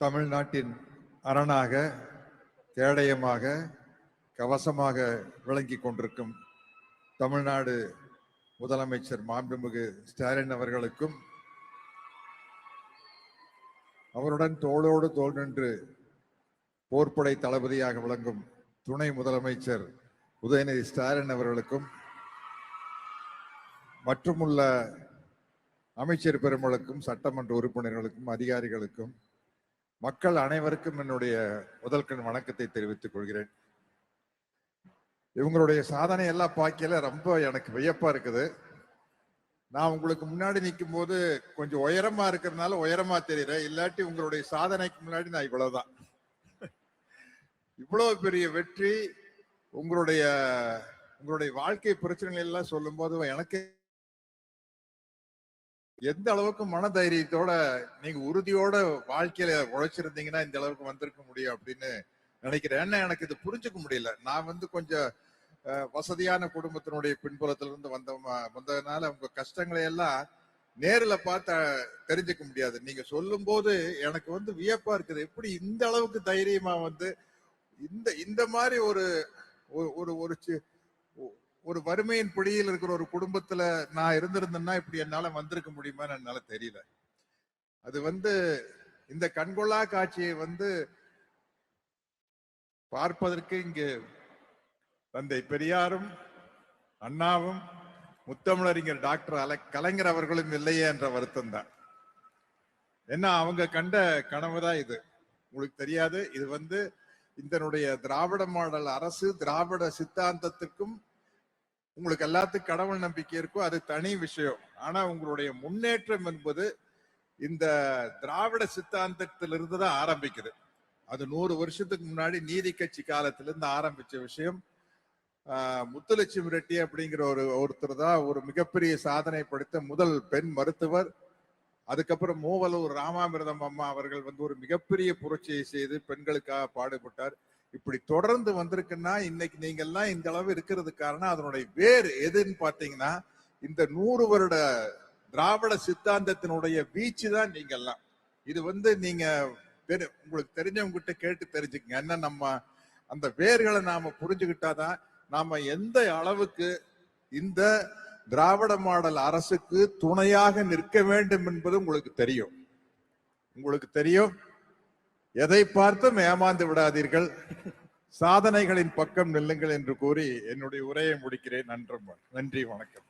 தமிழ்நாட்டின் அரணாக கேடயமாக கவசமாக விளங்கி கொண்டிருக்கும் தமிழ்நாடு முதலமைச்சர் மாண்புமிகு ஸ்டாலின் அவர்களுக்கும் அவருடன் தோளோடு தோல் நின்று போர்ப்படை தளபதியாக விளங்கும் துணை முதலமைச்சர் உதயநிதி ஸ்டாலின் அவர்களுக்கும் மற்றுமுள்ள அமைச்சர் பெருமளுக்கும் சட்டமன்ற உறுப்பினர்களுக்கும் அதிகாரிகளுக்கும் மக்கள் அனைவருக்கும் என்னுடைய முதல்கண் வணக்கத்தை தெரிவித்துக் கொள்கிறேன். இவங்களுடைய சாதனை எல்லாம் பார்க்கல ரொம்ப எனக்கு வியப்பா இருக்குது. நான் உங்களுக்கு முன்னாடி நிற்கும் போது கொஞ்சம் உயரமா இருக்கிறதுனால உயரமா தெரியல. இல்லாட்டி உங்களுடைய சாதனைக்கு முன்னாடி நான் இவ்வளவுதான். இவ்வளவு பெரிய வெற்றி உங்களுடைய உங்களுடைய வாழ்க்கை பிரச்சனைகள் எல்லாம் சொல்லும் போது எனக்கு எந்த அளவுக்கு மன தைரியத்தோட நீங்க உறுதியோட வாழ்க்கையில உழைச்சிருந்தீங்கன்னா இந்த அளவுக்கு வந்திருக்க முடியும் அப்படின்னு நினைக்கிறேன். ஏன்னா எனக்கு இது புரிஞ்சுக்க முடியல. நான் வந்து கொஞ்சம் வசதியான குடும்பத்தினுடைய பின்புலத்துல இருந்து வந்த வந்ததுனால உங்க கஷ்டங்களை எல்லாம் நேர்ல பார்த்து தெரிஞ்சுக்க முடியாது. நீங்க சொல்லும் போது எனக்கு வந்து வியப்பா இருக்குது. எப்படி இந்த அளவுக்கு தைரியமா வந்து இந்த இந்த மாதிரி ஒரு ஒரு- ஒரு ஒரு வறுமையின் பிடியில் இருக்கிற ஒரு குடும்பத்துல நான் இருந்திருந்தேன்னா இப்படி என்னால வந்திருக்க முடியுமான்னு என்னால தெரியல. அது வந்து இந்த கண்கொள்ளா காட்சியை வந்து பார்ப்பதற்கு இங்கு தந்தை பெரியாரும் அண்ணாவும் முத்தமிழறிஞர் டாக்டர் அல கலைஞர் அவர்களும் இல்லையே என்ற வருத்தம் தான். ஏன்னா அவங்க கண்ட கனவுதான் இது. உங்களுக்கு தெரியாது. இது வந்து இதனுடைய திராவிட மாடல் அரசு திராவிட சித்தாந்தத்துக்கும் உங்களுக்கு எல்லாத்துக்கும் கடவுள் நம்பிக்கை இருக்கும். அது தனி விஷயம். ஆனா உங்களுடைய முன்னேற்றம் என்பது இந்த திராவிட சித்தாந்தத்திலிருந்து தான் ஆரம்பிக்குது. அது நூறு வருஷத்துக்கு முன்னாடி நீதி கட்சி காலத்திலிருந்து ஆரம்பிச்ச விஷயம். ஆஹ், முத்துலட்சுமி ரெட்டி அப்படிங்கிற ஒரு ஒருத்தர் தான் ஒரு மிகப்பெரிய சாதனை படுத்த முதல் பெண் மருத்துவர். அதுக்கப்புறம் மூவலூர் ராமாமிர்தம் அம்மா அவர்கள் வந்து ஒரு மிகப்பெரிய புரட்சியை செய்து பெண்களுக்காக பாடுபட்டார். இப்படி தொடர்ந்து வந்திருக்குன்னா இன்னைக்கு நீங்க எல்லாம் இந்த அளவு இருக்கிறது காரணம் அதனுடைய வேர் எதுன்னு பாத்தீங்கன்னா இந்த நூறு வருட திராவிட சித்தாந்தத்தினுடைய வீச்சு தான் நீங்க எல்லாம் இது வந்து நீங்க உங்களுக்கு தெரிஞ்சவங்க கிட்ட கேட்டு தெரிஞ்சுக்கங்க. என்ன நம்ம அந்த வேர்களை நாம புரிஞ்சுக்கிட்டாதான் நாம எந்த அளவுக்கு இந்த திராவிட மாடல் அரசுக்கு துணையாக நிற்க வேண்டும் என்பது உங்களுக்கு தெரியும். உங்களுக்கு தெரியும்? எதை பார்த்தும் ஏமாந்து விடாதீர்கள் சாதனைகளின் பக்கம் நில்லுங்கள் என்று கூறி என்னுடைய உரையை முடிக்கிறேன் நன்றி நன்றி வணக்கம்